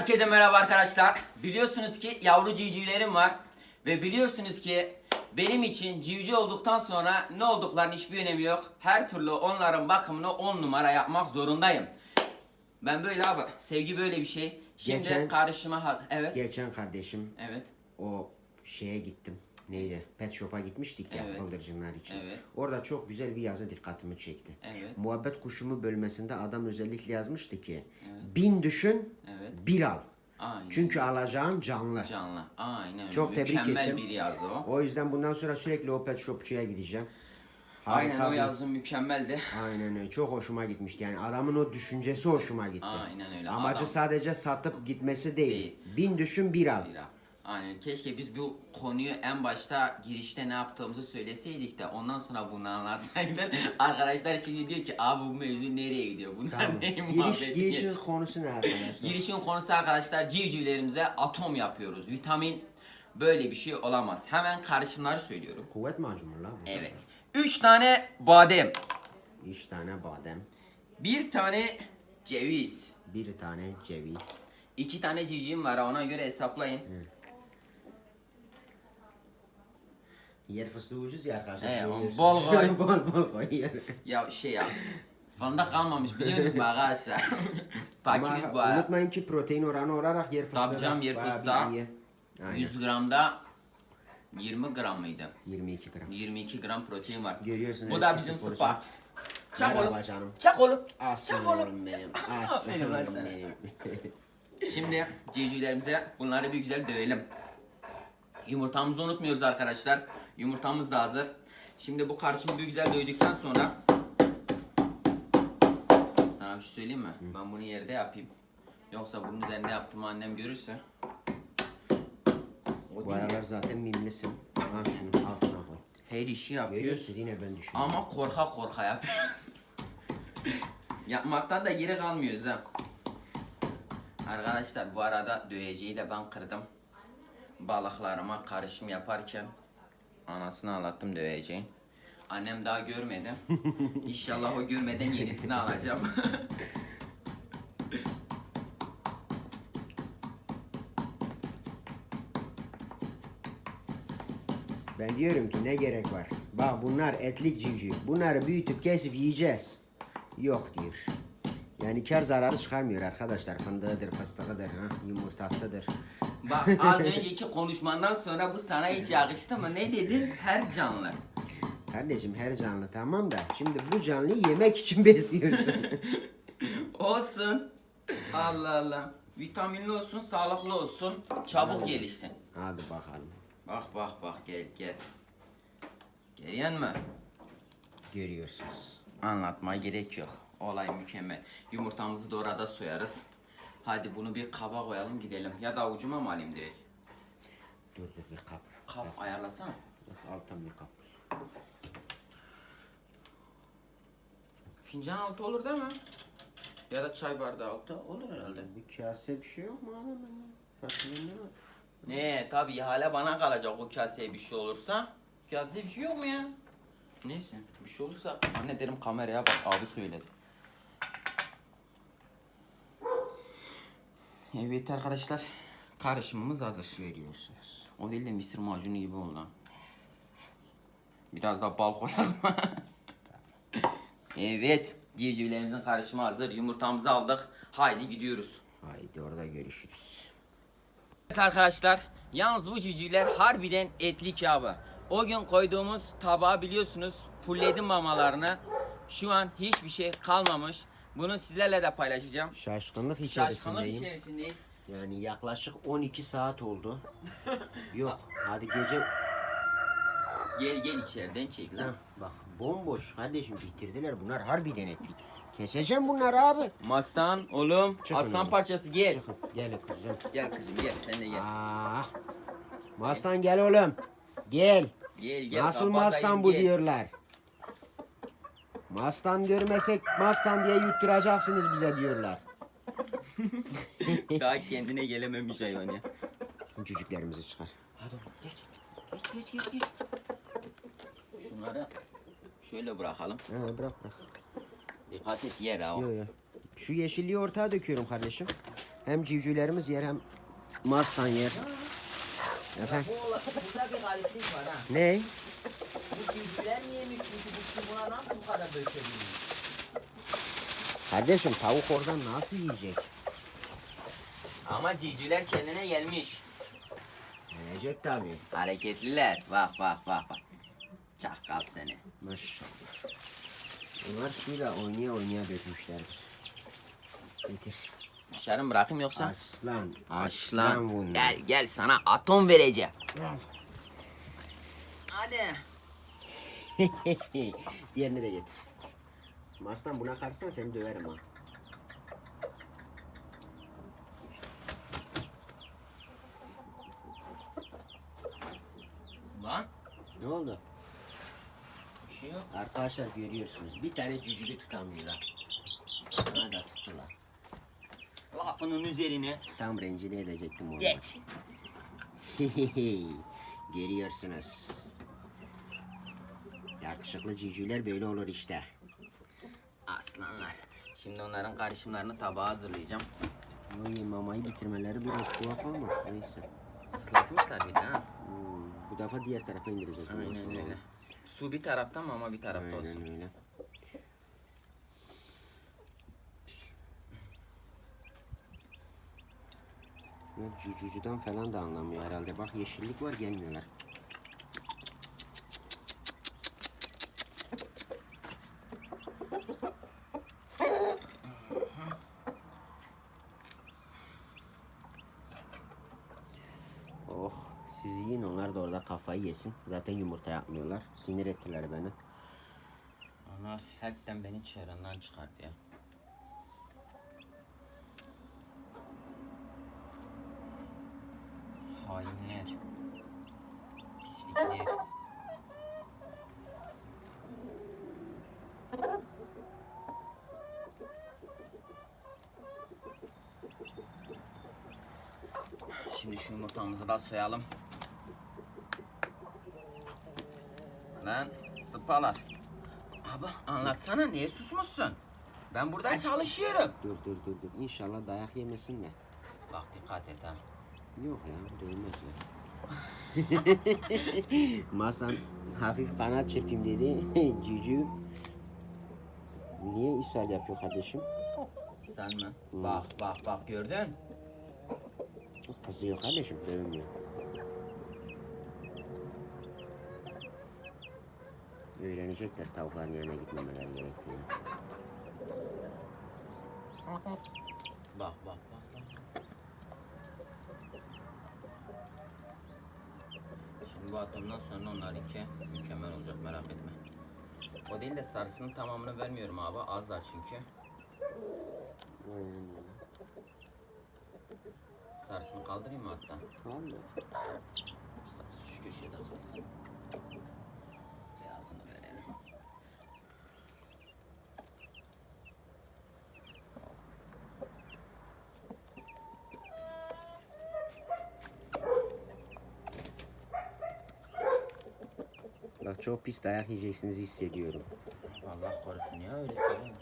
Herkese merhaba arkadaşlar. Biliyorsunuz ki yavru civcivlerim var. Ve biliyorsunuz ki benim için civciv olduktan sonra ne olduklarının hiçbir önemi yok. Her türlü onların bakımını 10 numara yapmak zorundayım. Ben böyle abi. Sevgi böyle bir şey. Şimdi Geçen- karışıma evet. Geçen kardeşim Evet. o şeye gittim. Neydi? Pet shop'a gitmiştik ya Evet. bıldırcınlar için. Evet. Orada çok güzel bir yazı dikkatimi çekti. Evet. Muhabbet kuşumu bölmesinde adam özellikle yazmıştı ki bin düşün Evet. bir al. Aynen. Çünkü alacağın canlı. Canlı. Aynen. Çok tebrik Mükemmel ettim. bir yazı o. O yüzden bundan sonra sürekli o pet shopçuya gideceğim. Aynen Harika o bir- yazı mükemmeldi. Aynen öyle. Çok hoşuma gitmişti. Yani adamın o düşüncesi hoşuma gitti. Aynen öyle. Amacı Adam- sadece satıp gitmesi değil. Değil. Bin düşün bir al. Lira. Aynen. Keşke biz bu konuyu en başta girişte ne yaptığımızı söyleseydik de ondan sonra bunu anlatsaydın. Arkadaşlar şimdi diyor ki abi bu mevzu nereye gidiyor? Bunlar Tamam. neyin Giriş, muhabbeti? girişiniz konusu ne arkadaşlar? Girişin konusu arkadaşlar civcivlerimize atom yapıyoruz. Vitamin böyle bir şey olamaz. Hemen karışımları söylüyorum. Kuvvet macunu la bu. Evet. 3 tane badem. Üç tane badem, bir tane ceviz. bir tane ceviz, 2 tane civcivim var ona göre hesaplayın. Yer fıstığı ucuz ya arkadaşlar. He, Koyuyorsunuz. bol koy. bol bol koy. Ya şey ya. Fındık kalmamış biliyorsunuz mu arkadaşlar? Fakiriz Ama bu ara. unutmayın ki protein oranı olarak yer fıstığı. Tabii canım, yer fıstığı. iyi. Aynen. 100 gramda 20 gram mıydı? 22 gram. 22 gram protein var. Görüyorsunuz Bu da bizim spa. Çak canım. Çak. Aslan Çak oğlum benim. Aferin lan Aslan sana. benim. Şimdi civcivlerimize bunları bir güzel dövelim. Yumurtamızı unutmuyoruz arkadaşlar. Yumurtamız da hazır. Şimdi bu karışımı bir güzel dövdükten sonra sana bir şey söyleyeyim mi? Ben bunu yerde yapayım. Yoksa bunun üzerinde yaptığımı annem görürse o Bu değil. aralar zaten mimlisin. Ha şunu altına koy. Her işi yapıyoruz. Görüyorsunuz yine ben düşünüyorum. Ama korka korka yapıyoruz. Yapmaktan da geri kalmıyoruz ha. Arkadaşlar bu arada döveceği de ben kırdım. Balıklarıma karışım yaparken anasını anlattım döveceğin. Annem daha görmedi. İnşallah o görmeden yenisini alacağım. Ben diyorum ki ne gerek var? Bak bunlar etlik civciv. Bunları büyütüp kesip yiyeceğiz. Yok diyor. Yani kar zararı çıkarmıyor arkadaşlar. Fındığıdır, fıstığıdır, ha, yumurtasıdır. Bak az önceki konuşmandan sonra bu sana hiç yakıştı mı? Ne dedin? Her canlı. Kardeşim her canlı tamam da şimdi bu canlıyı yemek için besliyorsun. Olsun. Allah Allah. Vitaminli olsun, sağlıklı olsun, çabuk gelişsin. Hadi bakalım. Bak bak bak gel gel. Geliyor mu? Görüyorsunuz. Anlatmaya gerek yok. Olay mükemmel. Yumurtamızı da orada soyarız. Hadi bunu bir kaba koyalım gidelim. Ya da avucuma mı alayım direkt? Dur dur bir kap. Kap ayarlasana. Dur, Alttan bir kap. Fincan altı olur değil mi? Ya da çay bardağı altı olur herhalde. Bir kase bir şey yok mu ya? Fasulye ne tabii ihale bana kalacak o kaseye bir şey olursa. Kaseye bir şey yok mu ya? Neyse bir şey olursa anne derim kameraya bak abi söyledi. Evet arkadaşlar karışımımız hazır veriyorsunuz. O değil de mısır macunu gibi oldu. Biraz da bal koyalım. evet civcivlerimizin karışımı hazır. Yumurtamızı aldık. Haydi gidiyoruz. Haydi orada görüşürüz. Evet arkadaşlar, yalnız bu cücüler harbiden etlik abi. O gün koyduğumuz tabağı biliyorsunuz, fullledim mamalarını. Şu an hiçbir şey kalmamış. Bunu sizlerle de paylaşacağım. Şaşkınlık Şaşkınlık içerisindeyim. içerisindeyiz. Yani yaklaşık 12 saat oldu. Yok hadi gece Gel gel içeriden çek Heh, lan. bak bomboş kardeşim bitirdiler bunlar harbiden etlik. Keseceğim bunları abi. Mastan oğlum, Çıkın aslan oğlum. parçası gel. Çıkın gel kızım. Gel kızım gel, sen de gel. Ah. Mastan gel oğlum. Gel. Gel gel. Nasıl mastan bu gel. diyorlar. Mastan görmesek mastan diye yutturacaksınız bize diyorlar. Daha kendine gelememiş hayvan ya. Cücüklerimizi çıkar. Hadi oğlum geç. Geç geç geç geç. Şunları şöyle bırakalım. Ha, bırak bırak. Dikkat et yer ha. o. Yo yo. Şu yeşilliği ortaya döküyorum kardeşim. Hem civcivlerimiz yer hem mastan yer. Efendim? Bu, burada bir gariplik var ha. Ne? Bu civcivler mi yemiş çünkü bu çubuğa nasıl bu kadar dökebiliyor? Kardeşim tavuk oradan nasıl yiyecek? Ama civcivler kendine gelmiş. Yiyecek tabii. Hareketliler. Bak bak bak bak. Çakal seni. Maşallah. Onlar suyla oynaya oynaya dökmüşlerdir. Getir. Dışarı mı bırakayım yoksa? Aslan. Aslan. bunlar. Gel gel sana atom vereceğim. Gel. Hadi. Diğerini de getir. Mastan buna karşısan seni döverim ha. Lan. Ne oldu? Bir şey yok. Arkadaşlar görüyorsunuz bir tane cücüğü tutamıyorlar. Bana da tuttular. Lafının üzerine. Tam rencide edecektim onu. Geç. Görüyorsunuz. Yakışıklı cücüler böyle olur işte. Aslanlar. Şimdi onların karışımlarını tabağa hazırlayacağım. Oy mamayı bitirmeleri biraz tuhaf ama neyse. Islatmışlar bir de ha. Hmm, bu defa diğer tarafa indireceğiz. Aynen öyle. Su bir tarafta mı ama bir tarafta olsun. Aynen öyle. Yok, Cücücüden falan da anlamıyor herhalde. Bak yeşillik var gelmiyorlar. Siz yiyin onlar da orada kafayı yesin. Zaten yumurta yapmıyorlar. Sinir ettiler beni. Onlar hepten beni çığırından çıkardı ya. Hainler. Pislikler. Şimdi şu yumurtamızı da soyalım. Lan sıpalar. Abi anlatsana niye susmuşsun? Ben burada çalışıyorum. Dur dur dur dur. İnşallah dayak yemesin de. Bak dikkat et ha. Yok ya dövmezler. Maslan hafif kanat çırpayım dedi. Cücü. Niye ishal yapıyor kardeşim? Sen mi? Bak bak bak gördün? Kızıyor kardeşim dövmüyor. Öğrenecekler tavukların yanına gitmemeleri gerektiğini. Bak bak bak. bak. Şimdi bu atomdan sonra onlarınki mükemmel olacak merak etme. O değil de sarısının tamamını vermiyorum abi azlar çünkü. Sarısını kaldırayım mı hatta? Tamam mı? Bak çok pis dayak yiyeceksiniz hissediyorum. Allah korusun ya öyle söyleme.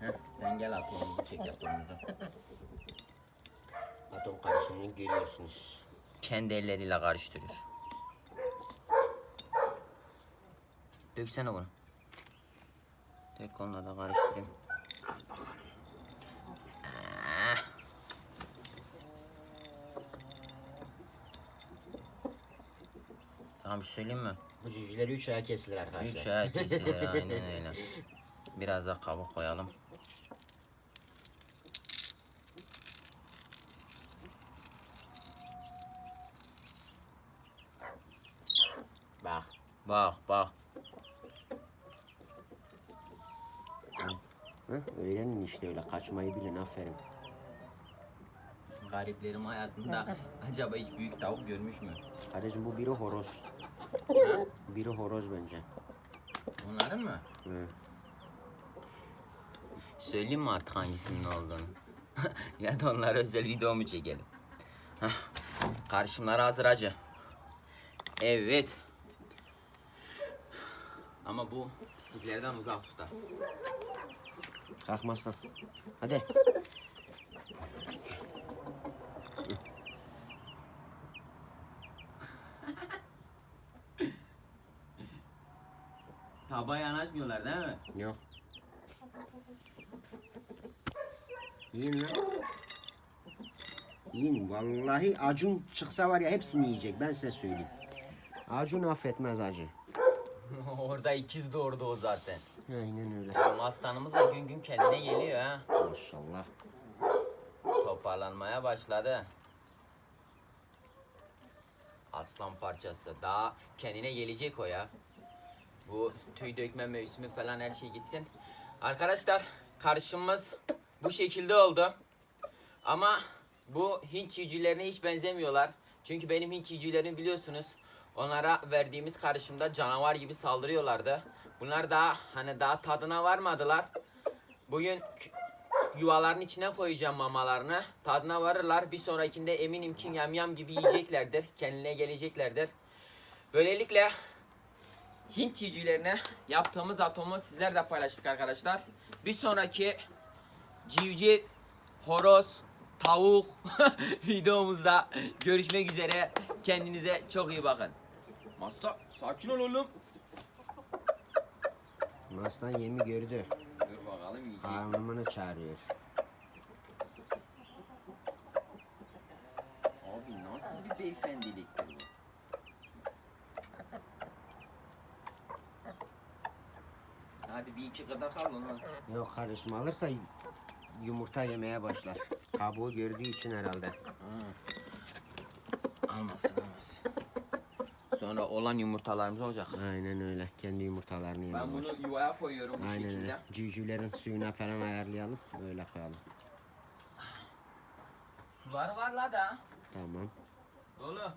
Heh, sen gel atomumuzu çek atomumuzu. Atom karışımını görüyorsunuz. Kendi elleriyle karıştırıyor. Döksene bunu. Tek onunla da karıştırayım. Al bakalım. Ah. Tamam bir şey söyleyeyim mi? Bu cücüleri üç aya kesilir arkadaşlar. Üç ay kesilir aynen öyle. Biraz da kabuk koyalım. Bak. Bak bak. Hı? Öğrenin işte öyle kaçmayı bilin aferin. Gariplerim hayatında acaba hiç büyük tavuk görmüş mü? Kardeşim bu biri horoz. Biri horoz bence. Onların mı? Hı. Söyleyeyim mi artık hangisinin olduğunu? ya da onlara özel video mu çekelim? Hah, Karışımlar hazır acı. Evet. Ama bu pisliklerden uzak tutar. Kalkmazsan. Hadi. Kaba yanaşmıyorlar değil mi? Yok. Yiyin lan. Yiyin. Vallahi Acun çıksa var ya hepsini yiyecek. Ben size söyleyeyim. Acun affetmez acı. Orada ikiz doğurdu o zaten. Aynen öyle. Ama aslanımız da gün gün kendine geliyor ha. Maşallah. Toparlanmaya başladı. Aslan parçası. Daha kendine gelecek o ya. Bu tüy dökme mevsimi falan her şey gitsin. Arkadaşlar karışımımız bu şekilde oldu. Ama bu Hint civcivlerine hiç benzemiyorlar. Çünkü benim Hint civcivlerim biliyorsunuz. Onlara verdiğimiz karışımda canavar gibi saldırıyorlardı. Bunlar daha hani daha tadına varmadılar. Bugün yuvaların içine koyacağım mamalarını. Tadına varırlar. Bir sonrakinde eminim ki yamyam gibi yiyeceklerdir. Kendine geleceklerdir. Böylelikle Hint civcivlerine yaptığımız atomu sizler de paylaştık arkadaşlar. Bir sonraki civciv, horoz, tavuk videomuzda görüşmek üzere. Kendinize çok iyi bakın. Masta sakin ol oğlum. Mastan yemi gördü. Dur bakalım yiyecek. Çağırıyor. Abi nasıl bir beyefendiliktir Hadi bir iki kadar kal ondan sonra. Yok kardeşim alırsa yumurta yemeye başlar. Kabuğu gördüğü için herhalde. Almasın almasın. Sonra olan yumurtalarımız olacak. Aynen öyle. Kendi yumurtalarını yemeye Ben başlar. bunu yuvaya koyuyorum bu Aynen şekilde. öyle. Civcivlerin suyuna falan ayarlayalım. Öyle koyalım. Sular var la da. Tamam. Dolu.